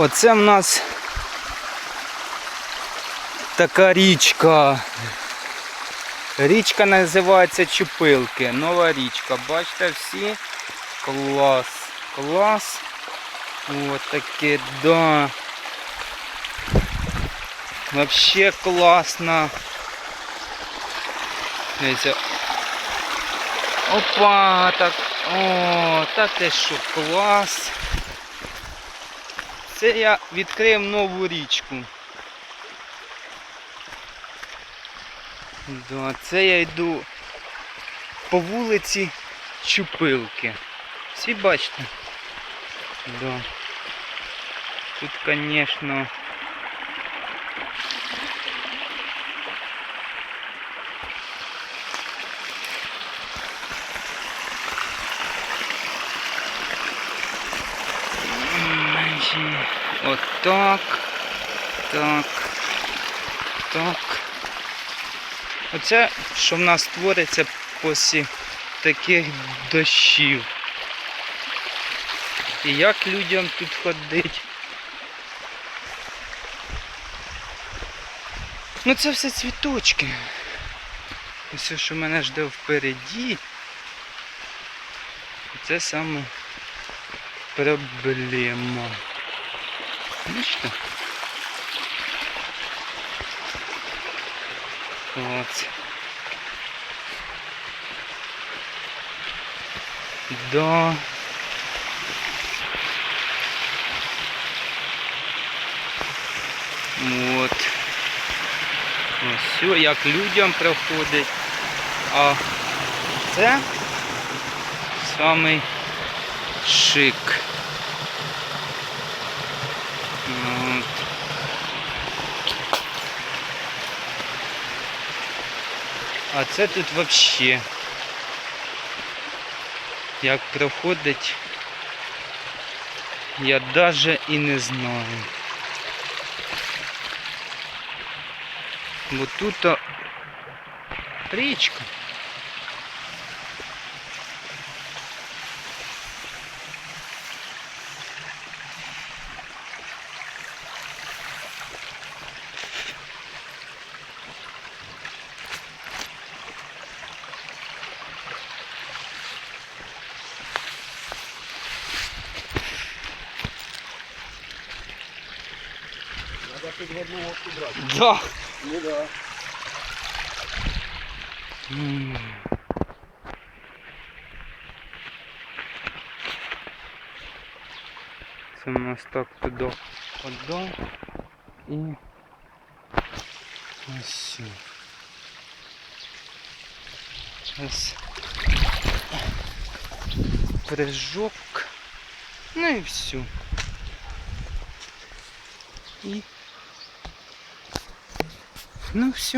Оце в нас така річка. Річка називається Чупилки. Нова річка. Бачите всі? Клас. Клас. Ось таке, да. Вообще класно. Дивіться. Опа, так. О, та ти що, клас. Це я відкрив нову річку. Да, це я йду по вулиці Чупилки. Всі бачите? Да. Тут, конечно, Отак. Так. Так. Оце, що в нас твориться після таких дощів. І як людям тут ходить. Ну це все цвіточки. Ось що мене жде впереді. Це саме проблема. Бачите? От. Да. От. Ось все, як людям проходить. А це самий шик. От. А це тут взагалі як проходить, я навіть і не знаю. Бо тут річка. під одну лодку брати. Да. Ну да. М. Це у нас так туди вода і ось. сюди. Ось прыжок. Ну і все. І ну все.